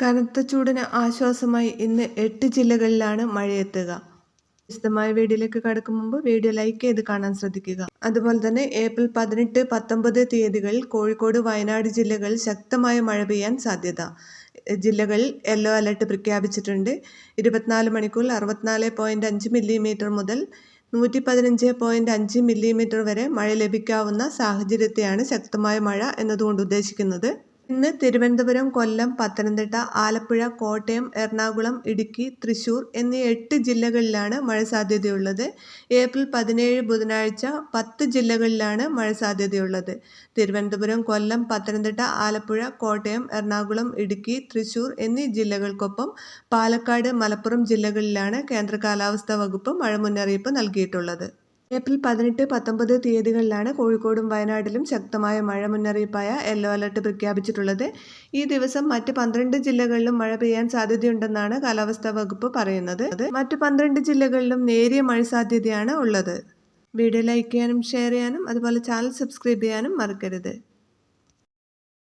കനത്ത ചൂടിന് ആശ്വാസമായി ഇന്ന് എട്ട് ജില്ലകളിലാണ് മഴയെത്തുക. വിശദമായ വീഡിയോയിലേക്ക് കടക്കും മുമ്പ് വീഡിയോ ലൈക്ക് ചെയ്ത് കാണാൻ ശ്രദ്ധിക്കുക. അതുപോലെ തന്നെ ഏപ്രിൽ പതിനെട്ട് പത്തൊമ്പത് തീയതികളിൽ കോഴിക്കോട് വയനാട് ജില്ലകളിൽ ശക്തമായ മഴ പെയ്യാൻ സാധ്യത. ജില്ലകളിൽ യെല്ലോ അലർട്ട് പ്രഖ്യാപിച്ചിട്ടുണ്ട്. ഇരുപത്തിനാല് മണിക്കൂറിൽ അറുപത്തിനാല് പോയിന്റ് അഞ്ച് മില്ലിമീറ്റർ മുതൽ നൂറ്റി പതിനഞ്ച് പോയിന്റ് അഞ്ച് മില്ലിമീറ്റർ വരെ മഴ ലഭിക്കാവുന്ന സാഹചര്യത്തെയാണ് ശക്തമായ മഴ എന്നതുകൊണ്ട് ഉദ്ദേശിക്കുന്നത്. ഇന്ന് തിരുവനന്തപുരം കൊല്ലം പത്തനംതിട്ട ആലപ്പുഴ കോട്ടയം എറണാകുളം ഇടുക്കി തൃശൂർ എന്നീ എട്ട് ജില്ലകളിലാണ് മഴ സാധ്യതയുള്ളത്. ഏപ്രിൽ പതിനേഴ് ബുധനാഴ്ച പത്ത് ജില്ലകളിലാണ് മഴ സാധ്യതയുള്ളത്. തിരുവനന്തപുരം കൊല്ലം പത്തനംതിട്ട ആലപ്പുഴ കോട്ടയം എറണാകുളം ഇടുക്കി തൃശൂർ എന്നീ ജില്ലകൾക്കൊപ്പം പാലക്കാട് മലപ്പുറം ജില്ലകളിലാണ് കേന്ദ്ര കാലാവസ്ഥാ വകുപ്പ് മഴ മുന്നറിയിപ്പ് നൽകിയിട്ടുള്ളത്. ഏപ്രിൽ പതിനെട്ട് പത്തൊമ്പത് തീയതികളിലാണ് കോഴിക്കോടും വയനാട്ടിലും ശക്തമായ മഴ മുന്നറിയിപ്പായ യെല്ലോ അലർട്ട് പ്രഖ്യാപിച്ചിട്ടുള്ളത്. ഈ ദിവസം മറ്റ് പന്ത്രണ്ട് ജില്ലകളിലും മഴ പെയ്യാൻ സാധ്യതയുണ്ടെന്നാണ് കാലാവസ്ഥാ വകുപ്പ് പറയുന്നത്. മറ്റ് പന്ത്രണ്ട് ജില്ലകളിലും നേരിയ മഴ സാധ്യതയാണ് ഉള്ളത്. വീഡിയോ ലൈക്ക് ചെയ്യാനും ഷെയർ ചെയ്യാനും അതുപോലെ ചാനൽ സബ്സ്ക്രൈബ് ചെയ്യാനും മറക്കരുത്.